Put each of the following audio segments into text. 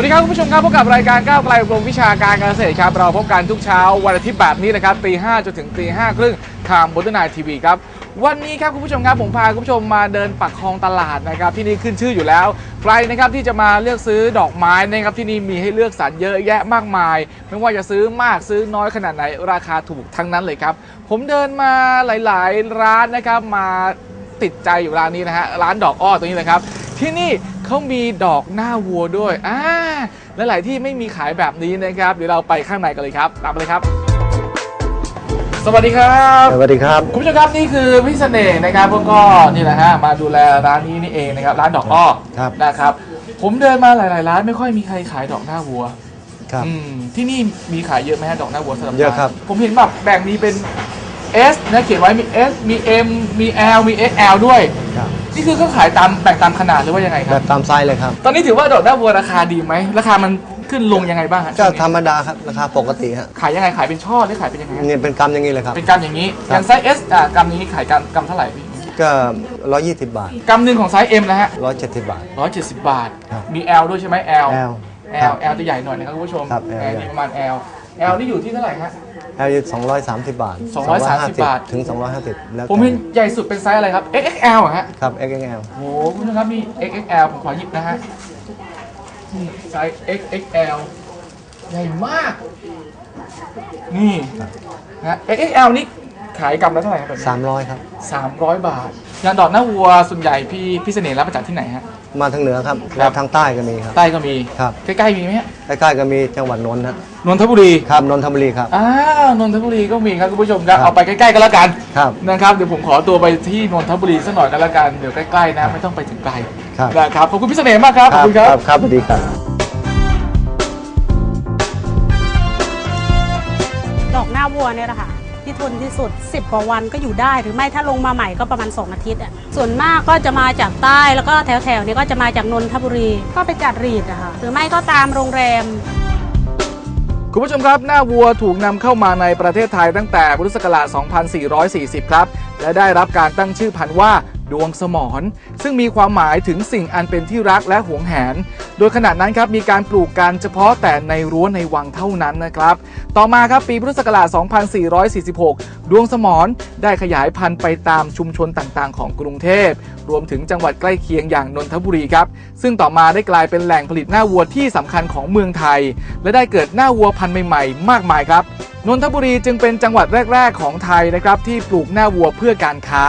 วัสดีครับคุณผู้ชมครับพบกับรายการก้าวไกลกรมวิชาการเกษตรครับ เราพบกันทุกเช้าวันอาทิตย์แบบนี้นะครับตีห้าจนถึงตีห้าครึ่งทางบนทนายทีวีครับ วันนี้ครับคุณผู้ชมครับผมพาคุณผู้ชมมาเดินปักคลองตลาดนะครับที่นี่ขึ้นชื่ออยู่แล้ว ใครนะครับที่จะมาเลือกซื้อดอกไม้นะครับที่นี่มีให้เลือกสรรเยอะแยะมากมาย ไม่ว่าจะซื้อมากซื้อน้อยขนาดไหนราคาถูกทั้งนั้นเลยครับ ผมเดินมาหลาย ๆ ร้านนะครับมาติดใจอยู่ร้านนี้นะฮะร้านดอกอ้อตรงนี้นะครับ ที่นี่เขามีดอกหน้าวัวด้วยอ่าและหลายที่ไม่มีขายแบบนี้นะครับเดี๋ยวเราไปข้างในกันเลยครับตามไปเลยครับ สวัสดีครับสวัสดีครับ คุณผู้ชมครับนี่คือพี่เสน่ห์นะครับพวกก็นี่แหละฮะมาดูแลร้านนี้นี่เองนะครับร้านดอกอ้อครับ นะครับผมเดินมาหลาย ๆ ร้านไม่ค่อยมีใครขายดอกหน้าวัวครับ อืมที่นี่มีขายเยอะไหมฮะดอกหน้าวัวสำหรับเยอะครับผมเห็นแบบแบ่งมีเป็น S นะเขียนไว้มี S มี M มี L มี XL ด้วย ครับ นี่คือเขาขายตามแบ่งตามขนาดหรือว่ายังไงคแบรับบตามไซส์เลยครับ ตอนนี้ถือว่าดอกหน้าวัวราคาดีไหมราคามันขึ้นลงยังไงบ้างฮะก็ช่วงนี้ธรรมดาครับราคาปกติฮะขายยังไงขายเป็นช่อหรือขายเป็นยังไงฮะนี่เป็นกรัมอย่างนี้เลยครับ เป็นกำอย่างนี้อครับ ย่างไซส์ S อะกำนี้ขายกำกำเท่าไหร่พี่ก็120 บาทกำหนึ่งของไซส์ M นะฮะ 170 บาท170บาท ครับมี L ด้วยใช่ไหม L L L L จะใหญ่หน่อยนะครับคุณผู้ชมครับ L L นี่ประมาณ L L นี่อยู่ที่เท่าไหร่ฮะ L อยู่230 บาท230บาท ถึง 250 แล้วผมเห็นใหญ่สุดเป็นไซส์อะไรครับ XXL อะฮะ ครับ XXL โอ้โหคุณผู้ชมครับมี XXL ผมขอหยิบนะฮะนี่ไซส์ XXL ใหญ่มาก นี่นะ XXL นี่ขายกำละเท่าไหร่ครับแบบนี้300 ครับสามร้อยบาทยางดอกหน้าวัวส่วนใหญ่พี่พี่เสน่ห์รับมาจากที่ไหนฮะ มาทางเหนือครับครัแล้บวทางใต้ก็มีครับ ใต้ก็มีครับ ใกล้ๆมีไหมฮะใกล้ๆก็มีจังหวัดนนท์ฮะนนทบุรี ครับนนทบุรีครับอ้าวนนทบุรีก็มีครับคุณผู้ชมครับครับ เอาไปใกล้ๆกันแล้วกันครับ นะครับเดี๋ยวผมขอตัวไปที่นนทบุรีสักหน่อยกันแล้วกันเดี๋ยวใกล้ๆนะไม่ต้องไปถึงไกลครับ นะครับขอบคุณพี่เสน่ห์มากครับขอบคุณครับ ครับสวัสดีครับ ดอกหน้าวัวเนี่ยแหละค่ะ ที่ทนที่สุด 10 กว่าวันก็อยู่ได้หรือไม่ถ้าลงมาใหม่ก็ประมาณ 2 อาทิตย์อะส่วนมากก็จะมาจากใต้แล้วก็แถวๆนี้ก็จะมาจากนนทบุรี ก็ไปจัดรีดอะค่ะหรือไม่ก็ตามโรงแรมคุณผู้ชมครับ หน้าวัวถูกนำเข้ามาในประเทศไทยตั้งแต่พุทธศักราช 2440 ครับ และได้รับการตั้งชื่อพันธุ์ว่า ดวงสมรซึ่งมีความหมายถึงสิ่งอันเป็นที่รักและหวงแหน โดยขณะนั้นครับมีการปลูกกันเฉพาะแต่ในรั้วในวังเท่านั้นนะครับ ต่อมาครับปีพุทธศักราช 2446 ดวงสมรได้ขยายพันธุ์ไปตามชุมชนต่างๆ ของกรุงเทพ รวมถึงจังหวัดใกล้เคียงอย่างนนทบุรีครับ ซึ่งต่อมาได้กลายเป็นแหล่งผลิตหน้าวัวที่สำคัญของเมืองไทย และได้เกิดหน้าวัวพันธุ์ใหม่ๆ มากมายครับนนทบุรีจึงเป็นจังหวัดแรก ๆ ของไทยนะครับที่ปลูกหน้าวัวเพื่อการค้า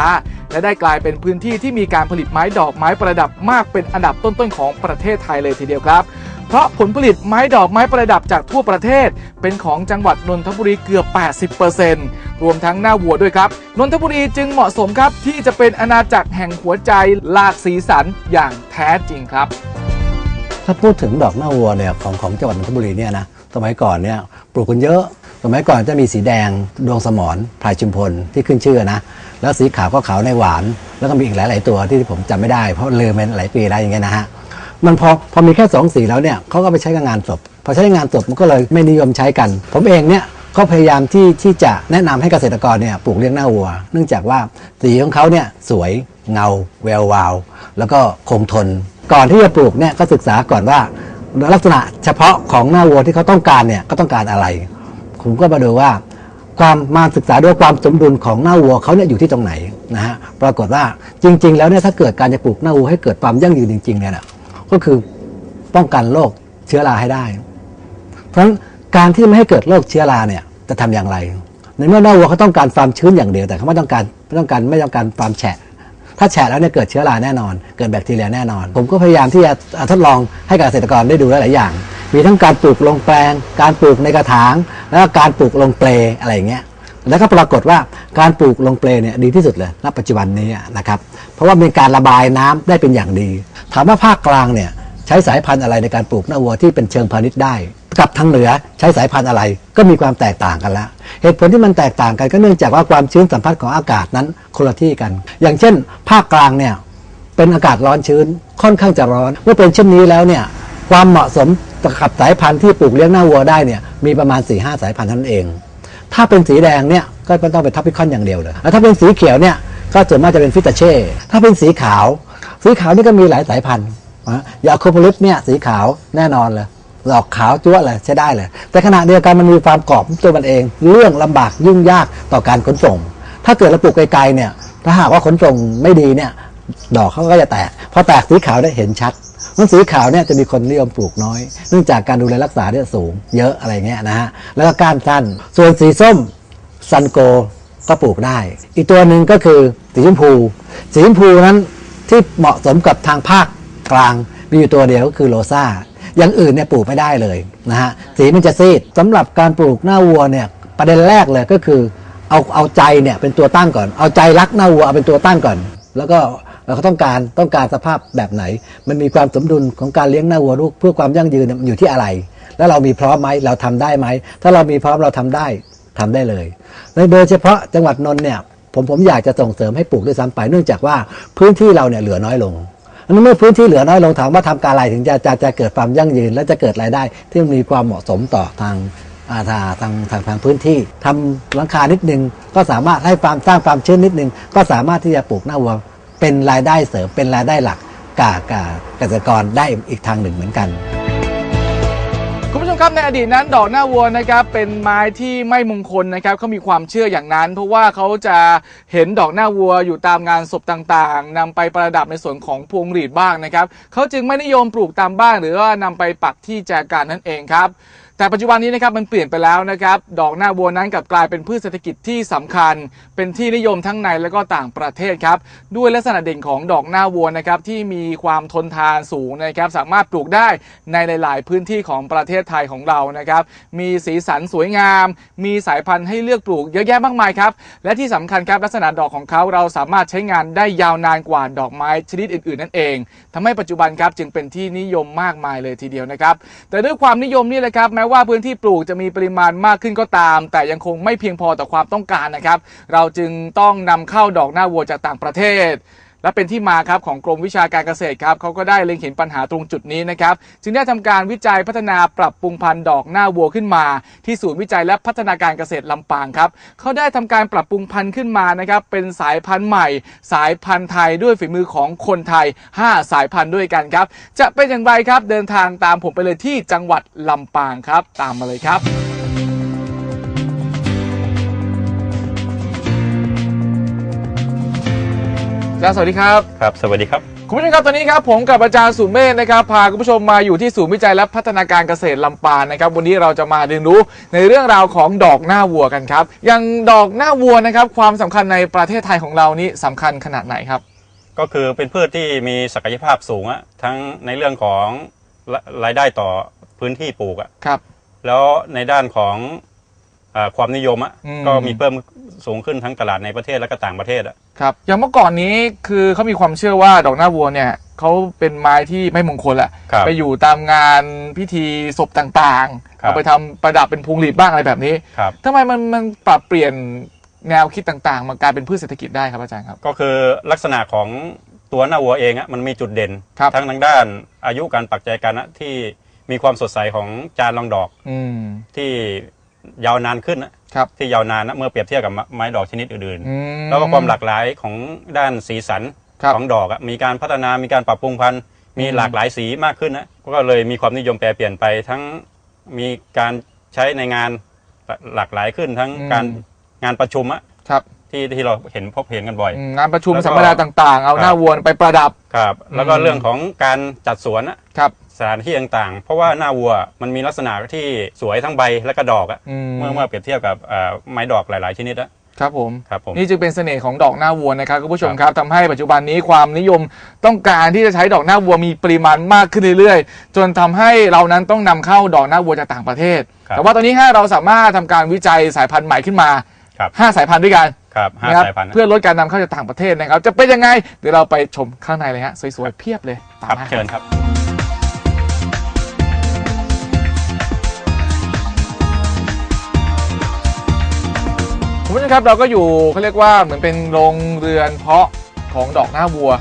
และได้กลายเป็นพื้นที่ที่มีการผลิตไม้ดอกไม้ประดับมากเป็นอันดับต้นๆของประเทศไทยเลยทีเดียวครับ เพราะผลผลิตไม้ดอกไม้ประดับจากทั่วประเทศ เป็นของจังหวัดนนทบุรีเกือบ 80%รวมทั้งหน้าวัวด้วยครับนนทบุรีจึงเหมาะสมครับที่จะเป็นอาณาจักรแห่งหัวใจหลากสีสันอย่างแท้จริงครับ ถ้าพูดถึงดอกหน้าวัวเนี่ยของของจังหวัดนนทบุรีเนี่ยนะสมัยก่อนเนี่ยปลูกกันเยอะ สมัยก่อนจะมีสีแดงดวงสมรพลายชุมพลที่ขึ้นชื่อนะ แล้วสีขาวก็ขาวในหวาน แล้วก็มีอีกหลาย ๆ ตัวที่ผมจำไม่ได้ เพราะลืมไปหลายปีแล้วอย่างเงี้ยนะฮะมันพอพอมีแค่สองสีแล้วเนี่ยเขาก็ไปใช้กับงานศพพอใช้งานศพมันก็เลยไม่นิยมใช้กัน ผมเองเนี่ยก็พยายามที่ที่จะแนะนำให้เกษตรกรเนี่ยปลูกเลี้ยงหน้าวัว เนื่องจากว่าสีของเขาเนี่ยสวยเงา แวววาว แล้วก็คงทน ก่อนที่จะปลูกเนี่ยก็ศึกษาก่อนว่า ลักษณะเฉพาะของหน้าวัวที่เขาต้องการเนี่ยก็ต้องการอะไร ผมก็มาดูว่าความมาศึกษาด้วยความสมดุลของหน้าวัวเขาเนี่ยอยู่ที่ตรงไหนนะฮะปรากฏว่าจริง ๆ แล้วเนี่ยถ้าเกิดการจะปลูกหน้าวัวให้เกิดความยั่งยืนจริงๆเนี่ยนะก็คือป้องกันโรคเชื้อราให้ได้ เพราะฉะนั้นการที่ไม่ให้เกิดโรคเชื้อราเนี่ยจะทำอย่างไร ในเมื่อหน้าวัวเขาต้องการความชื้นอย่างเดียวแต่เขาไม่ต้องการไม่ต้องการไม่ต้องการความแฉะ ถ้าแฉะแล้วเนี่ยเกิดเชื้อราแน่นอน เกิดแบคทีเรียแน่นอน ผมก็พยายามที่จะทดลองให้กับเกษตรกรได้ดูหลายๆอย่าง มีทั้งการปลูกลงแปลง การปลูกในกระถาง แล้วก็การปลูกลงเปลอะไรอย่างเงี้ยแล้วก็ปรากฏว่าการปลูกลงเปลเนี่ยดีที่สุดเลยณปัจจุบันนี้นะครับ เพราะว่ามีการระบายน้ำได้เป็นอย่างดี ถามว่าภาคกลางเนี่ยใช้สายพันธุ์อะไรในการปลูกหน้าวัวที่เป็นเชิงพาณิชย์ได้ กับทางเหนือใช้สายพันธุ์อะไร ก็มีความแตกต่างกันแล้ว เหตุผลที่มันแตกต่างกันก็เนื่องจากว่าความชื้นสัมผัสของอากาศนั้นคนละที่กัน อย่างเช่น ภาคกลางเนี่ยเป็นอากาศร้อนชื้นค่อนข้างจะร้อน เมื่อเป็นเช่นนี้แล้วเนี่ยความเหมาะสมกับสายพันธุ์ที่ปลูกเลี้ยงหน้าวัวได้เนี่ยมีประมาณ4ีหสายพันธุ์เท่านั้นเอง ถ้าเป็นสีแดงเนี่ยก็ต้องเป็นทัพพิคอนอย่างเดียวเลยแล้วถ้าเป็นสีเขียวเนี่ยก็ส่วนมากจะเป็นฟิตาเช่ ถ้าเป็นสีขาว สีขาวนี่ก็มีหลายสายพันธุ์ยาโคโพลิสเนี่ยสีขาวแน่นอนเลย ดอกขาวจั๊วเลยใช้ได้เลย แต่ขณะเดียวกันมันมีความกรอบตัวมันเอง เรื่องลำบากยุ่งยากต่อการขนส่ง ถ้าเกิดเราปลูกไกลๆเนี่ยถ้าหากว่าขนส่งไม่ดีเนี่ยดอกเขาก็จะแตกพอแตกสีขาวได้เห็นชัดมันสีขาวเนี่ยจะมีคนนิยมปลูกน้อย เนื่องจากการดูแลรักษาเนี่ยสูงเยอะอะไรเงี้ยนะฮะแล้วก็ก้านสั้นส่วนสีส้มซันโกก็ปลูกได้ อีกตัวหนึ่งก็คือสีชมพู สีชมพูนั้นที่เหมาะสมกับทางภาคกลางมีอยู่ตัวเดียวก็คือโรซา อย่างอื่นเนี่ยปลูกไม่ได้เลยนะฮะสีมันจะซีดสำหรับการปลูกหน้าวัวเนี่ยประเด็นแรกเลยก็คือเอาเอาใจเนี่ยเป็นตัวตั้งก่อน เอาใจรักหน้าวัวเอาเป็นตัวตั้งก่อน แล้วก็เราก็ต้องการต้องการสภาพแบบไหน มันมีความสมดุลของการเลี้ยงหน้าวัวลูกเพื่อความยั่งยืนมันอยู่ที่อะไร แล้วเรามีพร้อมไหมเราทำได้ไหมถ้าเรามีพร้อมเราทำได้ทำได้เลย ในโดยเฉพาะจังหวัดนนท์เนี่ยผมผมอยากจะส่งเสริมให้ปลูกด้วยซ้ำไปเนื่องจากว่าพื้นที่เราเนี่ยเหลือน้อยลง นั้นเมื่อพื้นที่เหลือน้อยลงถามว่าทำการอะไรถึงจะจะจะเกิดความยั่งยืน และจะเกิดรายได้ ที่มีความเหมาะสมต่อทางอาทาทางทางทางพื้นที่ทำหลังคานิดนึง ก็สามารถให้ความสร้างความชื้นนิดนึง ก็สามารถที่จะปลูกหน้าวัวเป็นรายได้เสริมเป็นรายได้หลักกากาเกษตรกรได้อีกทางหนึ่งเหมือนกัน ครับในอดีตนั้นดอกหน้าวัวนะครับเป็นไม้ที่ไม่มงคลนะครับเขามีความเชื่ออย่างนั้น เพราะว่าเขาจะเห็นดอกหน้าวัวอยู่ตามงานศพต่างๆนำไปประดับในส่วนของพวงหรีดบ้างนะครับเขาจึงไม่นิยมปลูกตามบ้านหรือว่านำไปปักที่แจกันนั่นเองครับ แต่ปัจจุบันนี้นะครับมันเปลี่ยนไปแล้วนะครับ ดอกหน้าวัวนั้นกลับกลายเป็นพืชเศรษฐกิจที่สำคัญ เป็นที่นิยมทั้งในและก็ต่างประเทศครับ ด้วยลักษณะเด่นของดอกหน้าวัวนะครับที่มีความทนทานสูงนะครับ สามารถปลูกได้ในหลาย ๆ พื้นที่ของประเทศไทยของเรานะครับ มีสีสันสวยงาม มีสายพันธุ์ให้เลือกปลูกเยอะแยะมากมายครับ และที่สำคัญครับลักษณะดอกของเขาเราสามารถใช้งานได้ยาวนานกว่าดอกไม้ชนิดอื่น ๆ นั่นเองทำให้ปัจจุบันครับจึงเป็นที่นิยมมากมายเลยทีเดียวนะครับ แต่ด้วยความนิยมนี่แหละครับแม้ว่าพื้นที่ปลูกจะมีปริมาณมากขึ้นก็ตาม แต่ยังคงไม่เพียงพอต่อความต้องการนะครับ เราจึงต้องนำเข้าดอกหน้าวัวจากต่างประเทศ และเป็นที่มาครับของกรมวิชาการเกษตรครับเขาก็ได้เล็งเห็นปัญหาตรงจุดนี้นะครับจึงได้ทำการวิจัยพัฒนาปรับปรุงพันธุ์ดอกหน้าวัวขึ้นมา ที่ศูนย์วิจัยและพัฒนาการเกษตรลำปางครับเขาได้ทำการปรับปรุงพันธุ์ขึ้นมานะครับเป็นสายพันธุ์ใหม่ สายพันธุ์ไทยด้วยฝีมือของคนไทย 5 สายพันธุ์ด้วยกันครับจะเป็นอย่างไรครับเดินทางตามผมไปเลยที่จังหวัดลำปางครับ ตามมาเลยครับ อาจารย์สวัสดีครับ ครับ สวัสดีครับ คุณผู้ชมครับตอนนี้ครับผมกับอาจารย์สุเมธนะครับพาคุณผู้ชมมาอยู่ที่ศูนย์วิจัยและพัฒนาการเกษตรลำปางนะครับ วันนี้เราจะมาเรียนรู้ในเรื่องราวของดอกหน้าวัวกันครับ อย่างดอกหน้าวัวนะครับ ความสำคัญในประเทศไทยของเรานี้สำคัญขนาดไหนครับ ก็คือเป็นพืชที่มีศักยภาพสูงอะทั้งในเรื่องของรรายได้ต่อพื้นที่ปลูกอะครับ แล้วในด้านของเออ ความนิยมอะอืม ก็มีเพิ่มสูงขึ้นทั้งตลาดในประเทศและก็ต่างประเทศอะครับอย่างเมื่อก่อนนี้คือเขามีความเชื่อว่าดอกหน้าวัวเนี่ยเขาเป็นไม้ที่ไม่มงคลแหละครับ ไปอยู่ตามงานพิธีศพต่างครับๆเอาไปทำประดับเป็นพวงหลีดบ้างอะไรแบบนี้ครับ ทำไมมันมันปรับเปลี่ยนแนวคิดต่างๆ มากลายเป็นพืชเศรษฐกิจได้ครับอาจารย์ครับ ก็คือลักษณะของตัวหน้าวัวเองอะมันมีจุดเด่น ครับ ทั้งทางด้านอายุการปักใจกันอะที่มีความสดใสของจานรองดอกอืม ที่ ยาวนานขึ้นนะครับที่ยาวนานนะเมื่อเปรียบเทียบกับไม้ดอกชนิดอื่นๆอืมแล้วก็ความหลากหลายของด้านสีสันครับของดอกอะมีการพัฒนามีการปรับปรุงพันธุ์มีอืมหลากหลายสีมากขึ้นนะก็เลยมีความนิยมแปรเปลี่ยนไปทั้งมีการใช้ในงานหลากหลายขึ้นทั้งการงานประชุมอะครับที่ที่เราเห็นพบเห็นกันบ่อย อืมงานประชุมแล้วก็สัมมนาต่างๆ เอาครับหน้าวัวไปประดับ ครับ แล้วก็อืม เรื่องของการจัดสวนอะ ครับ สถานที่ต่างๆ เพราะว่าหน้าวัวมันมีลักษณะที่สวยทั้งใบและก็ดอกอะอืม เมื่อเมื่อเปรียบเทียบกับเอ่อไม้ดอกหลาย ๆ ชนิดอะ ครับผม ครับผม นี่จึงเป็นเสน่ห์ของดอกหน้าวัวนะครับคุณผู้ชมครับครับทำให้ปัจจุบันนี้ความนิยมต้องการที่จะใช้ดอกหน้าวัวมีปริมาณมากขึ้นเรื่อยๆ จนทำให้เรานั้นต้องนำเข้าดอกหน้าวัวจากต่างประเทศ ครับแต่ว่าตอนนี้ฮะเราสามารถทำการวิจัยสายพันธุ์ใหม่ขึ้นมาครับ ห้าสายพันธุ์ด้วยกันครับห้านะครับสายพันธุ์นะเพื่อลดการนำเข้าจากต่างประเทศนะครับ จะเป็นยังไงเดี๋ยวเราไปชมข้างในเลยฮะสวยๆเพียบเลยตาครัมบมา เชิญครับ คุณผู้ชมครับเราก็อยู่เขาเรียกว่าเหมือนเป็นโรงเรือนเพาะของดอกหน้าวัว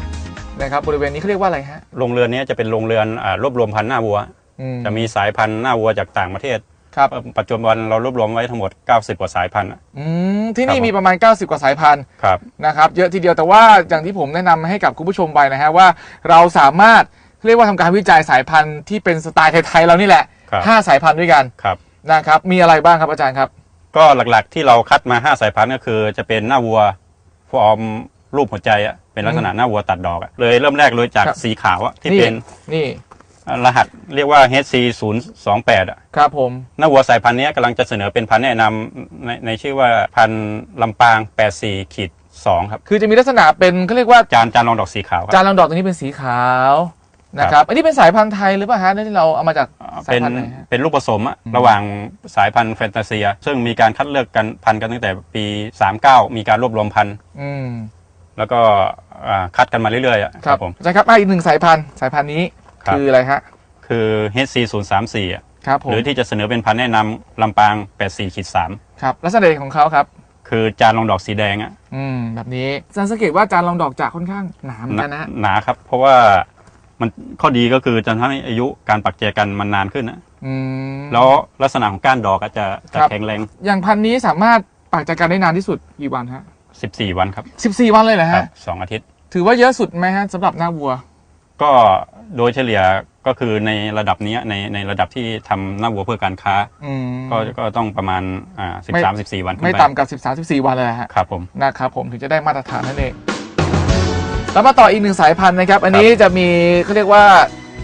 นะครับบริเวณนี้เขาเรียกว่าอะไรฮะโรงเรือนนี้จะเป็นโรงเรือนอ่ารวบรวมพันธุ์หน้าวัว อืมจะมีสายพันธุ์หน้าวัวจากต่างประเทศ ครับปัจจุบันเรารวบรวมไว้ทั้งหมด 90 กว่าสายพันธุ์อะ อืมที่นี่ครับผม มีประมาณ 90 กว่าสายพันธุ์ครับ นะครับเยอะทีเดียวแต่ว่าอย่างที่ผมแนะนำให้กับคุณผู้ชมไปนะฮะว่า เราสามารถเรียกว่าทำการวิจัยสายพันธุ์ที่เป็นสไตล์ไทยๆเรานี่แหละครับ ห้าสายพันธุ์ด้วยกันครับ นะครับมีอะไรบ้างครับอาจารย์ครับ ก็หลักๆที่เราคัดมา 5 สายพันธุ์ก็คือ จะเป็นหน้าวัวฟอร์มรูปหัวใจอะเป็นลักษณะหน้าวัวตัดดอกอะเลยเริ่มแรกเลยจากครับ สีขาวอะที่นี่เป็นนี่รหัสเรียกว่า HC 0 2 8อะครับผม หน้าวัวสายพันธุ์เนี้ยกำลังจะเสนอเป็นพันธุ์แนะนำในในชื่อว่าพันธุ์ลำปาง 84ขีด2ครับ คือจะมีลักษณะเป็นเขาเรียกว่าจานจานรองดอกสีขาวครับ จานลำดอกตัวนี้เป็นสีขาว นะครับ อันนี้เป็นสายพันธุ์ไทยหรือเปล่าฮะที่เราเอามาจากสายเป็นพันธุ์ไหนฮะ เป็นลูกผสมอะอืมระหว่างสายพันธุ์แฟนตาเซีย ซึ่งมีการคัดเลือกกันพันธุ์กันตั้งแต่ปี 39 มีการรวบรวมพันธุ์อืมแล้วก็อ่าคัดกันมาเรื่อยๆอะครับผม อาจารย์ครับอะอีกหนึ่งสายพันธุ์สายพันธุ์นี้ครับ คืออะไรฮะคือ HC 0 3 4อะครับผมหรือที่จะเสนอเป็นพันธุ์แนะนำลำปาง 84ขีด3ครับลักษณะเด่นของเขาครับคือจานรองดอกสีแดงอะอืมแบบนี้อาจารย์สังเกตว่าจานรองดอกจะค่อนข้างหนาเหมือนหนากันนะฮะหนาครับ เพราะว่า มันข้อดีก็คือจะทำให้อายุการปักแจกันมันนานขึ้นนะอืมแล้วลักษณะของก้านดอกอะจะจะครับแข็งแรง อย่างพันธุ์นี้สามารถปักจัดการได้นานที่สุดกี่วันฮะ14 วันครับสิบสี่วันเลยเหรอครัฮะบสองอาทิตย์ ถือว่าเยอะสุดไหมฮะสำหรับหน้าวัว ก็โดยเฉลี่ยก็คือในระดับเนี้ยในในระดับที่ทำหน้าวัวเพื่อการค้า อืม ก็ก็ต้องประมาณอ่าสิบไม่ สามสิบสี่วันขึ้นไม่ไปต่ำกับสิบสามสิบสี่วันเลยฮะ ครับผม นะครับผมถึงจะได้มาตรฐานนั่นเอง แล้วมาต่ออีกหนึ่งสายพันธุ์นะครับ อันนี้จะมีเขาเรียกว่า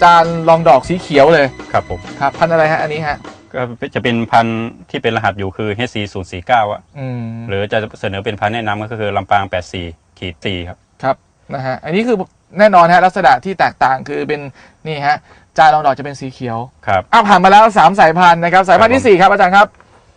จานรองดอกสีเขียวเลยครับผมครับพันธุ์อะไรฮะอันนี้ฮะก็จะเป็นพันธุ์ที่เป็นรหัสอยู่คือ HC 0 4 9อะอืมหรือจะเสนอเป็นพันธุ์แนะนำก็คือลำปาง 84ขีด4ครับครับนะฮะอันนี้คือแน่นอนฮะลักษณะที่แตกต่างคือเป็นนี่ฮะจานรองดอกจะเป็นสีเขียวครับอะผ่านมาแล้วสามสายพันธุ์นะครับสายพันธุ์ครับที่สี่ครับอาจารย์ครับ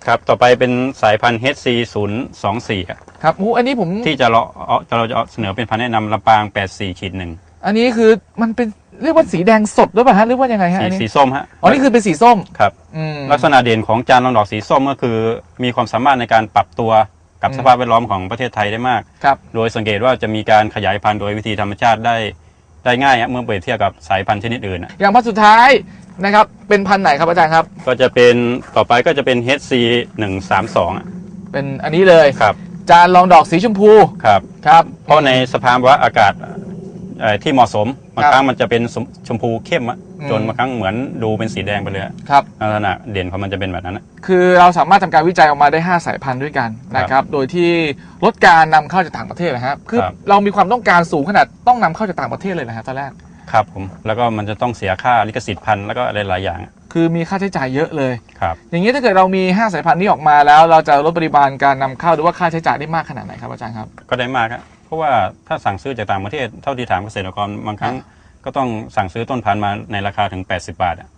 ครับ ต่อไปเป็นสายพันธุ์ HC 0 2 4ครับครับอู้อันนี้ผมที่จะเราเอาจะเราจะเอาเสนอเป็นพันธุ์แนะนำลำปาง 84ขีด1อันนี้คือมันเป็นเรียกว่าสีแดงสดหรือเปล่าฮะหรือว่ายังไงฮะสีอันนี้สีส้มฮะอ๋อนี่คือเป็นสีส้มครับอืมลักษณะเด่นของจานรองดอกสีส้มก็คือ มีความสามารถในการปรับตัวกับอืมสภาพแวดล้อมของประเทศไทยได้มาก ครับ โดยสังเกตว่าจะมีการขยายพันธุ์โดยวิธีธรรมชาติได้ได้ง่ายอะเมื่อเปรียบเทียบกับสายพันธุ์ชนิดอื่นอะอย่างพันธุ์สุดท้าย นะครับ เป็นพันธุ์ไหนครับอาจารย์ครับ ก็จะเป็นต่อไปก็จะเป็น HC 1 3 2อะเป็นอันนี้เลยครับ จานรองดอกสีชมพูครับ ครับ เพราะในสภาวะอากาศเอ่อที่เหมาะสมบางครับครั้งมันจะเป็นสมชมพูเข้มอะอืม จนบางครั้งเหมือนดูเป็นสีแดงไปเลยอะครับ ลักษณะเด่นของมันจะเป็นแบบนั้นอะ คือเราสามารถทำการวิจัยออกมาได้ 5 สายพันธุ์ด้วยกันนะครับ โดยที่ลดการนำเข้าจากต่างประเทศนะครับคือครับ เรามีความต้องการสูงขนาดต้องนำเข้าจากต่างประเทศเลยนะฮะตอนแรก ครับผมแล้วก็มันจะต้องเสียค่าลิขสิทธิ์พันธุ์แล้วก็อะไรหลายอย่างอะคือมีค่าใช้จ่ายเยอะเลย ครับ อย่างนี้ถ้าเกิดเรามี 5 สายพันธุ์นี้ออกมาแล้ว เราจะลดปริมาณการนำเข้าหรือว่าค่าใช้จ่ายได้มากขนาดไหนครับอาจารย์ครับ ก็ได้มากครับเพราะว่าถ้าสั่งซื้อจากต่างประเทศเท่าที่ถามเกษตรกรบางครั้ง ก็ต้องสั่งซื้อต้นพันธุ์มาในราคาถึง 80 บาทอะ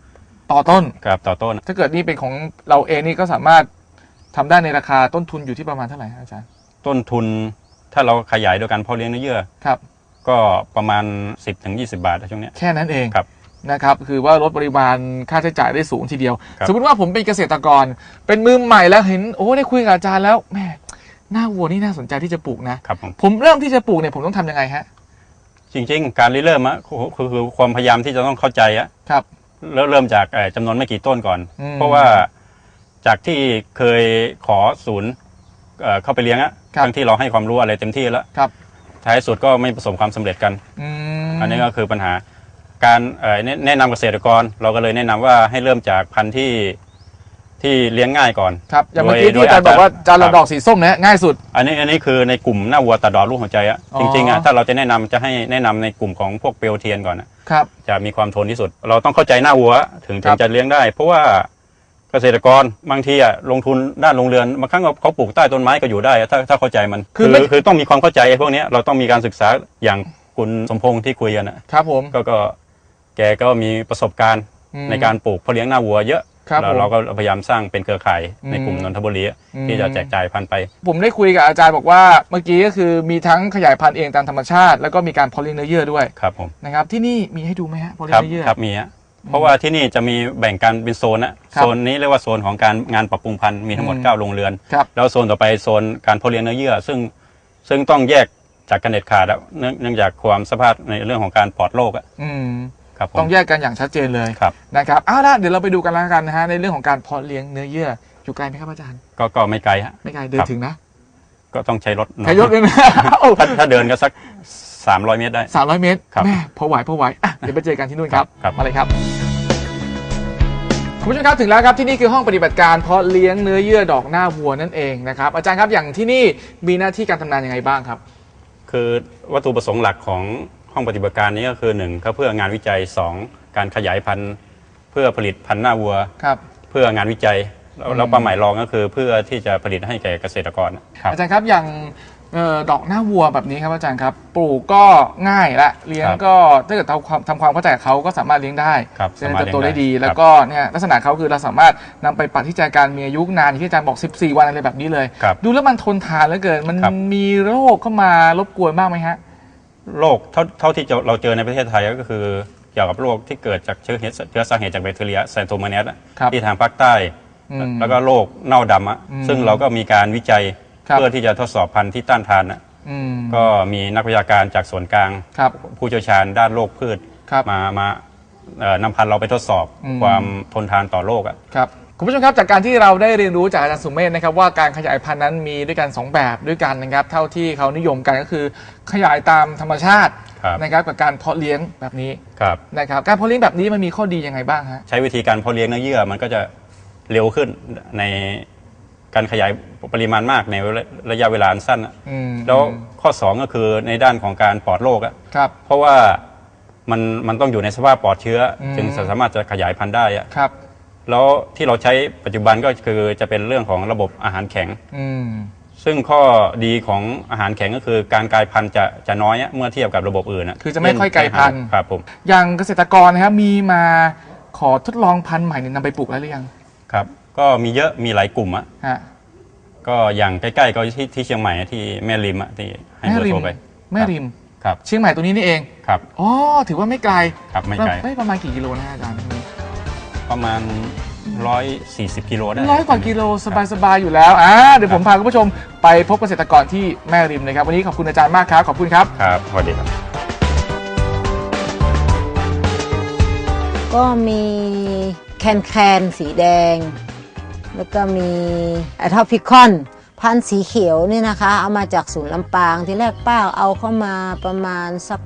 ต่อต้น ครับต่อต้นถ้าเกิดนี่เป็นของเราเองนี่ก็สามารถทำได้ในราคาต้นทุนอยู่ที่ประมาณเท่าไหร่ครับอาจารย์ ต้นทุนถ้าเราขยายโดยการเพาะเลี้ยงเนื้อเยื่อ ครับ ก็ประมาณ 10-20 บาทนะช่วงเนี้ย แค่นั้นเองครับนะครับคือว่าลดปริมาณค่าใช้จ่ายได้สูงทีเดียว ครับ สมมติว่าผมเป็นเกษตรกร เป็นมือใหม่แล้วเห็นโอ้ได้คุยกับอาจารย์แล้วแหม่หน้าวัวนี่น่าสนใจที่จะปลูกนะ ครับผม ผมเริ่มที่จะปลูกเนี่ยผมต้องทำยังไงฮะจริง ๆ การริเริ่มอะคือคือคือความพยายามที่จะต้องเข้าใจอะครับ เริ่มเริ่มจากเอ่อจำนวนไม่กี่ต้นก่อน อืมเพราะว่าจากที่เคยขอศูนย์เอ่อเข้าไปเลี้ยงอะครับทั้งที่เราให้ความรู้อะไรเต็มที่แล้ว ครับ ท้ายสุดก็ไม่ประสบความสำเร็จกัน อืมอันนี้ก็คือปัญหาการเอ่อแนะแนะนำเกษตรกร เราก็เลยแนะนำว่าให้เริ่มจากพันธุ์ที่ที่เลี้ยงง่ายก่อน ครับอย่างเมื่อกี้โดที่ยอาจารย์บอกว่าอาจจะจานครัละบดอกสีส้มเนี่ยง่ายสุด อันนี้อันนี้คือในกลุ่มหน้าวัวตาดอกลูกหัวใจอะอ๋อ จริงๆอะถ้าเราจะแนะนำจะให้แนะนำในกลุ่มของพวกเปลวเทียนก่อนอะครับ จะมีความทนที่สุด เราต้องเข้าใจหน้าวัวถึงครัถึบงจะเลี้ยงได้ เพราะว่า เกษตรกรบางทีอะลงทุนด้านโรงเรือนบางครั้งเขาปลูกใต้ต้นไม้ก็อยู่ได้อะถ้าถ้าเข้าใจมันคือไม่ คือต้องมีความเข้าใจไอ้พวกเนี้ยเราต้องมีการศึกษาอย่างคุณสมพงษ์ที่คุยกันอะครับผม ก็ก็แกก็มีประสบการณ์อืมในการปลูกเพาะเลี้ยงหน้าวัวเยอะครับแล้วผมเราก็พยายามสร้างเป็นเครือข่ายในกลุ่มอืมนนทบุรีอะอืม ที่จะแจกจ่ายพันธุ์ไป ผมได้คุยกับอาจารย์บอกว่าเมื่อกี้ก็คือมีทั้งขยายพันธุ์เองตามธรรมชาติ แล้วก็มีการเพาะเลี้ยงเนื้อเยื่อด้วยครับผมนะครับที่นี่มีให้ดูไหมฮะเพาะเลี้คยรังบเนื้อเยื่อครับมีฮะ เพราะว่าที่นี่จะมีแบ่งกันเป็นโซนนะครับโซนนี้เรียกว่าโซนของการงานปรับปรุงพันธุ์มีทั้งหมดอืมเก้าโรงเรือนครับแล้วโซนต่อไปโซนการเพาะเลี้ยงเนื้อเยื่อ ซึ่งซึ่งต้องแยกจากกันเด็ดขาดอะเนื่องเนื่องจากความสภาพในเรื่องของการปลอดโรคอะอืมครับผมต้องแยกกันอย่างชัดเจนเลยครับนะครับเอาละเดี๋ยวเราไปดูกันแล้วกันนะฮะในเรื่องของการเพาะเลี้ยงเนื้อเยื่ออยู่ไกลไหมครับอาจารย์ ก็ก็ไม่ไกลฮะไม่ไกลเดินครับถึงนะ ก็ต้องใช้รถหน่อใครยกเลยนะโอ้ถ้าถ้าเดินก็สัก 300 เมตรได้สามร้อยเมตรครับแม่พอไหวพอไหวอะเดี๋ยวไปเจอกันที่นู่นครับครับ มาเลยครับคุณผู้ชมครับถึงแล้วครับที่นี่คือห้องปฏิบัติการเพาะเลี้ยงเนื้อเยื่อดอกหน้าวัวนั่นเองนะครับอาจารย์ครับอย่างที่นี่มีหน้าที่การทำงานยังไงบ้างครับ คือวัตถุประสงค์หลักของห้องปฏิบัติการนี้ก็คือหนึ่งก็เพื่องานวิจัยสองการขยายพันธุ์ เพื่อผลิตพันธุ์หน้าวัว ครับ เพื่องานวิจัยแล้วอืมแล้วเป้าหมายรองก็คือเพื่อที่จะผลิตให้แก่เกษตรกรครับ อาจารย์ครับอย่าง เอ่อดอกหน้าวัวแบบนี้ครับอาจารย์ครับ ปลูกก็ง่ายละเลี้ยงครับก็ถ้าเกิดทำความทำความเข้าใจกับเขาก็สามารถเลี้ยงได้ครับเจริญสามารถเติบโตได้เลี้ยงได้ดีครับแล้วก็เนี่ยลักษณะเขาคือเราสามารถนำไปปัดที่แจการมีอายุนานอย่างที่อาจารย์บอก 14 วันอะไรแบบนี้เลยครับดูแล้วมันทนทานเหลือเกิน มันครับมีโรคเข้ามารบกวนบ้างไหมฮะโรคเท่าเท่าที่จะเราเจอในประเทศไทยก็คือเกี่ยวกับโรคที่เกิดจากเชื้อเห็ดเชื้อสาเหตุจากแบคทีเรียไซโตโมเนสครับที่ทางภาคใต้อืมแล้วก็โรคเน่าดำอะอืมซึ่งเราก็มีการวิจัย ครับ เพื่อที่จะทดสอบพันธุ์ที่ต้านทานอะอืม ก็มีนักวิชาการจากส่วนกลาง ครับผู้เชี่ยวชาญด้านโรคพืชครับมามาเอ่อนำพันธุ์เราไปทดสอบอืม ความทนทานต่อโรคอะ ครับคุณผู้ชมครับจากการที่เราได้เรียนรู้จากอาจารย์สุเมธนะครับว่าการขยายพันธุ์นั้นมีด้วยกัน2แบบด้วยกันนะครับ เท่าที่เขานิยมกันก็คือ ขยายตามธรรมชาติครับ นะครับกับการเพาะเลี้ยงแบบนี้ครับ นะครับการเพาะเลี้ยงแบบนี้มันมีข้อดียังไงบ้างฮะ ใช้วิธีการเพาะเลี้ยงเนื้อเยื่อมันก็จะเร็วขึ้นใน การขยายปริมาณมากในระยะเวลาอันสั้นอะอืมแล้วข้อ 2 ก็คือในด้านของการปลอดโรคอะครับ เพราะว่ามันมันต้องอยู่ในสภาพปลอดเชื้ออม จึงสามารถจะขยายพันธุ์ได้อะครับ แล้วที่เราใช้ปัจจุบันก็คือจะเป็นเรื่องของระบบอาหารแข็ง อืม ซึ่งข้อดีของอาหารแข็งก็คือการกลายพันธุ์จะจะน้อยอะเมื่อเทียบกับระบบอื่นอะคือจะไม่ค่อยกลายพันธุ์ ครับผมอย่างเกษตรกรนะครับมีมาขอทดลองพันธุ์ใหม่เนี่ยนำไปปลูกแล้วหรือยัง ครับ ก็มีเยอะมีหลายกลุ่มอะฮะก็อย่างใกล้ๆก็ที่ที่เชียงใหม่ที่แม่ริมอะที่ให้แม่เบอร์ริโทมรไปแม่ริม ครับเชียงใหม่ตัวนี้นี่เองครับอ๋อถือว่าไม่ไกลครับไม่ไกลไม่ประมาณกี่กิโลนะฮะอาจารย์ประมาณ 140 กิโลได้ร้อยกว่ากิโลสบายๆอยู่แล้วอ่าเดี๋ยวผมพาคุณผู้ชมไปพบเกษตรกรที่แม่ริมเลยครับวันนี้ขอบคุณอาจารย์มากครับขอบคุณครับครับสวัสดีครับ ก็มีแคนแคนสีแดง แล้วก็มีอทอพิคอนพันธุ์สีเขียวนี่นะคะ เอามาจากศูนย์ลำปางที่แรกป้าเอาเข้ามาประมาณสัก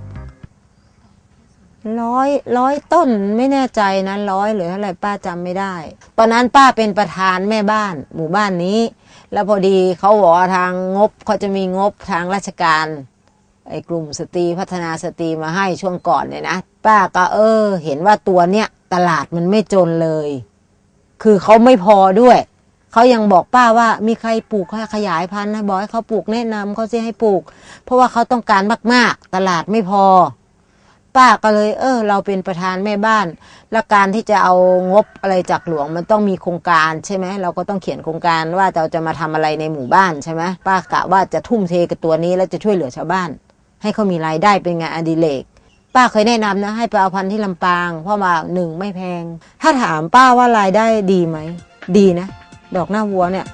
ร้อยร้อยต้นไม่แน่ใจนะร้อยหรือเท่าไหร่ป้าจำไม่ได้ ตอนนั้นป้าเป็นประธานแม่บ้าน หมู่บ้านนี้ แล้วพอดีเขาบอกว่าทางงบเขาจะมีงบทางราชการไอ้กลุ่มสตรีพัฒนาสตรีมาให้ช่วงก่อนเนี่ยนะ ป้าก็เออ เห็นว่าตัวเนี้ยตลาดมันไม่จนเลย คือเขาไม่พอด้วยเขายังบอกป้าว่ามีใครปลูกให้ขยายพันธุ์นะบอกให้เขาปลูกแนะนำเขาจะให้ปลูก เพราะว่าเขาต้องการมาก ๆ ตลาดไม่พอ ป้าก็เลย เออ เราเป็นประธานแม่บ้าน และการที่จะเอางบอะไรจากหลวงมันต้องมีโครงการใช่ไหมเราก็ต้องเขียนโครงการว่าเราจะมาทำอะไรในหมู่บ้านใช่ไหมป้ากะว่าจะทุ่มเทกับตัวนี้แล้วจะช่วยเหลือชาวบ้าน ให้เขามีรายได้เป็นงานอดิเรก ป้าเคยแนะนำนะ ให้ไปเอาพันธุ์ที่ลำปาง เพราะว่าหนึ่งไม่แพง ถ้าถามป้าว่ารายได้ดีไหม ดีนะ ดอกหน้าวัวเนี่ย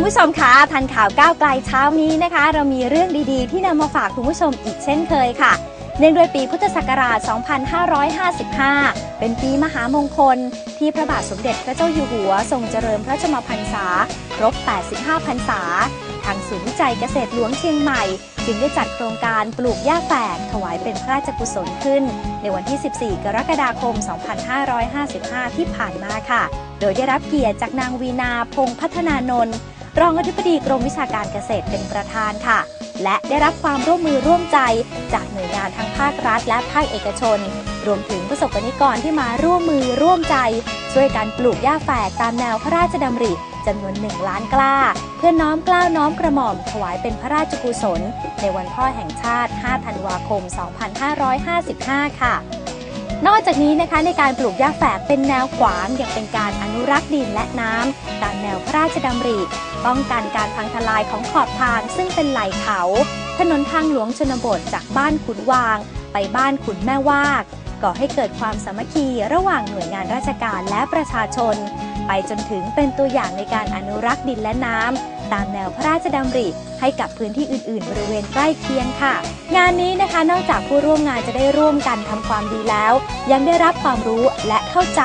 คุณผู้ชมคะทันข่าวก้าวไกลเช้านี้นะคะ เรามีเรื่องดีๆ ที่นำมาฝากคุณผู้ชมอีกเช่นเคยค่ะ เนื่องด้วยปีพุทธศักราช 2555 เป็นปีมหามงคล ที่พระบาทสมเด็จพระเจ้าอยู่หัว ทรงเจริญพระชนมพรรษา ครบ 85 พรรษา ทางศูนย์วิจัยเกษตรหลวงเชียงใหม่ จึงได้จัดโครงการปลูกหญ้าแฝกถวายเป็นพระราชกุศลขึ้น ในวันที่ 14 กรกฎาคม 2555 ที่ผ่านมาค่ะ โดยได้รับเกียรติจากนางวีนาพงษ์พัฒนานนท์ รองอธิบดีกรมวิชาการเกษตรเป็นประธานค่ะ และได้รับความร่วมมือร่วมใจ จากหน่วยงานทั้งภาครัฐ และภาคเอกชน รวมถึงประสบกนิกรที่มาร่วมมือร่วมใจ ช่วยกันปลูกหญ้าแฝกตามแนวพระราชดำริจำนวนหนึ่งล้านกล้า เพื่อน้อมกล้าวน้อมกระหม่อมถวายเป็นพระราชกุศล ในวันพ่อแห่งชาติ 5 ธันวาคม 2555 ค่ะ นอกจากนี้นะคะในการปลูกหญ้าแฝกเป็นแนวขวางยังเป็นการอนุรักษ์ดินและน้ำตามแนวพระราชดำริ ป้องกันการพังทลายของขอบทางซึ่งเป็นไหล่เขา ถนนทางหลวงชนบทจากบ้านขุนวาง ไปบ้านขุนแม่วากก่อให้เกิดความสามัคคีระหว่างหน่วยงานราชการและประชาชน ไปจนถึงเป็นตัวอย่างในการอนุรักษ์ดินและน้ำ ตามแนวพระราชดำริ ให้กับพื้นที่อื่นๆ บริเวณใกล้เคียงค่ะ งานนี้นะคะนอกจากผู้ร่วมงานจะได้ร่วมกันทำความดีแล้ว ยังได้รับความรู้และเข้าใจ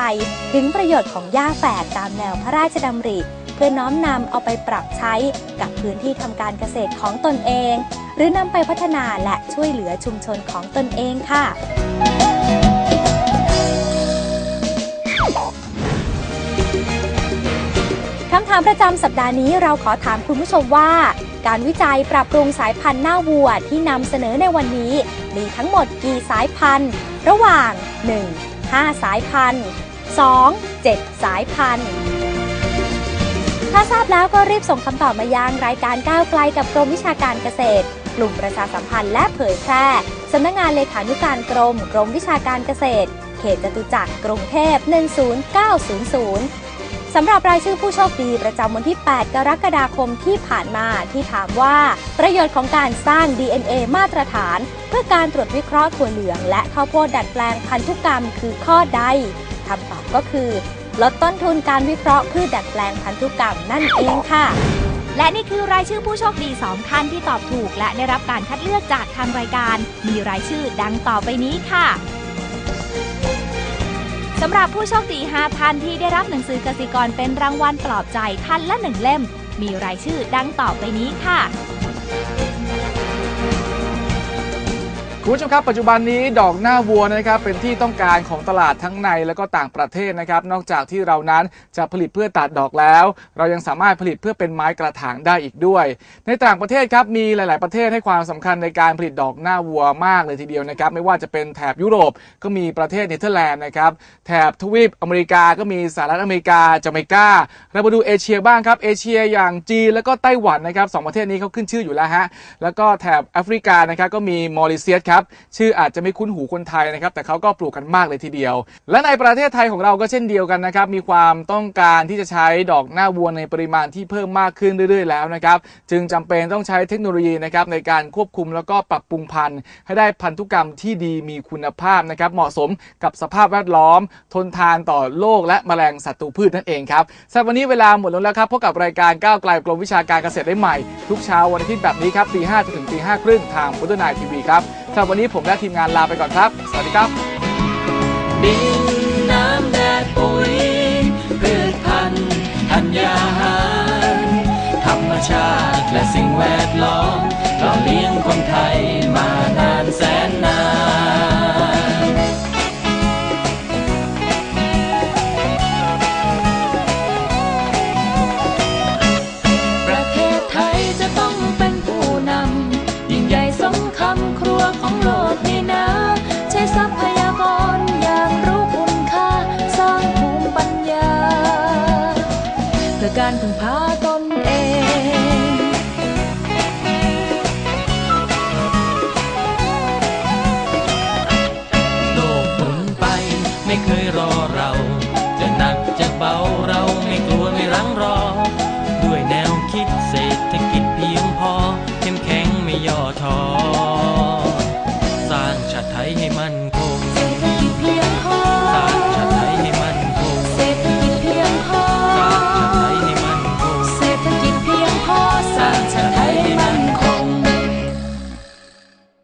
ถึงประโยชน์ของหญ้าแฝกตามแนวพระราชดำริ เพื่อน้อมนำเอาไปปรับใช้กับพื้นที่ทำการเกษตรของตนเอง หรือนำไปพัฒนาและช่วยเหลือชุมชนของตนเองค่ะามประจำสัปดาห์นี้เราขอถามคุณผู้ชมว่า การวิจัยปรับปรุงสายพันธุ์หน้าวัวที่นำเสนอในวันนี้ มีทั้งหมดกี่สายพันธุ์ ระหว่าง 1. 5 สายพันธุ์ 2. 7 สายพันธุ์ ถ้าทราบแล้วก็รีบส่งคำตอบมายังรายการก้าวไกลกับกรมวิชาการเกษตร กลุ่มประชาสัมพันธ์และเผยแพร่สำนักงานเลขานุการกรม กรมวิชาการเกษตร เขตจตุจักรกรุงเทพ 10900 สำหรับรายชื่อผู้โชคดีประจำวันที่ 8 กรกฎาคมที่ผ่านมาที่ถามว่า ประโยชน์ของการสร้าง DNA มาตรฐาน เพื่อการตรวจวิเคราะห์ถั่วเหลือง และข้าวโพดดัดแปลงพันธุกรรมคือข้อใดคำตอบก็คือ ลดต้นทุนการวิเคราะห์พืชดัดแปลงพันธุกรรมนั่นเองค่ะ และนี่คือรายชื่อผู้โชคดี2ท่านที่ตอบถูก และได้รับการคัดเลือกจากทางรายการ มีรายชื่อดังต่อไปนี้ค่ะำหรับผู้โชคดี 5 ท่านที่ได้รับหนังสือกสิกรเป็นรางวัลปลอบใจท่านละหนึ่งเล่ม มีรายชื่อดังต่อไปนี้ค่ะ คุณผู้ชมครับปัจจุบันนี้ดอกหน้าวัวนะครับเป็นที่ต้องการของตลาดทั้งในและก็ต่างประเทศนะครับ นอกจากที่เรานั้นจะผลิตเพื่อตัดดอกแล้ว เรายังสามารถผลิตเพื่อเป็นไม้กระถางได้อีกด้วย ในต่างประเทศครับมีหลาย ๆ ประเทศให้ความสำคัญในการผลิตดอกหน้าวัวมากเลยทีเดียวนะครับ ไม่ว่าจะเป็นแถบยุโรปก็มีประเทศเนเธอร์แลนด์นะครับแถบทวีปอเมริกาก็มีสหรัฐอเมริกาจาเมกาเรามาดูเอเชียบ้างครับเอเชียอย่างจีนแล้วก็ไต้หวันนะครับสองประเทศนี้เขาขึ้นชื่ออยู่แล้วฮะแล้วก็แถบแอฟริกานะครับก็มีมอริเซียสครับชื่ออาจจะไม่คุ้นหูคนไทยนะครับ แต่เขาก็ปลูกกันมากเลยทีเดียว และในประเทศไทยของเราก็เช่นเดียวกันนะครับ มีความต้องการที่จะใช้ดอกหน้าวัวในปริมาณที่เพิ่มมากขึ้นเรื่อยๆ แล้วนะครับ จึงจำเป็นต้องใช้เทคโนโลยีนะครับในการควบคุมแล้วก็ปรับปรุงพันธุ์ ให้ได้พันธุกรรมที่ดีมีคุณภาพนะครับ เหมาะสมกับสภาพแวดล้อม ทนทานต่อโรคและแมลงศัตรูพืชนั่นเองครับสำหรับวันนี้เวลาหมดลงแล้วครับพบกับรายการก้าวไกลกรมวิชาการเกษตรได้ใหม่ ทุกเช้าวันอาทิตย์แบบนี้ครับตีห้าถึงตีห้าครึ่งทางพุทธนายทีวีครับ สำหรับวันนี้ผมและทีมงานลาไปก่อนครับ สวัสดีครับ ดินน้ำแดดปุ๋ยพืชพันธุ์ธัญญาหารธรรมชาติและสิ่งแวดล้อมเราเลี้ยงคนไทยมาารพึ่งพ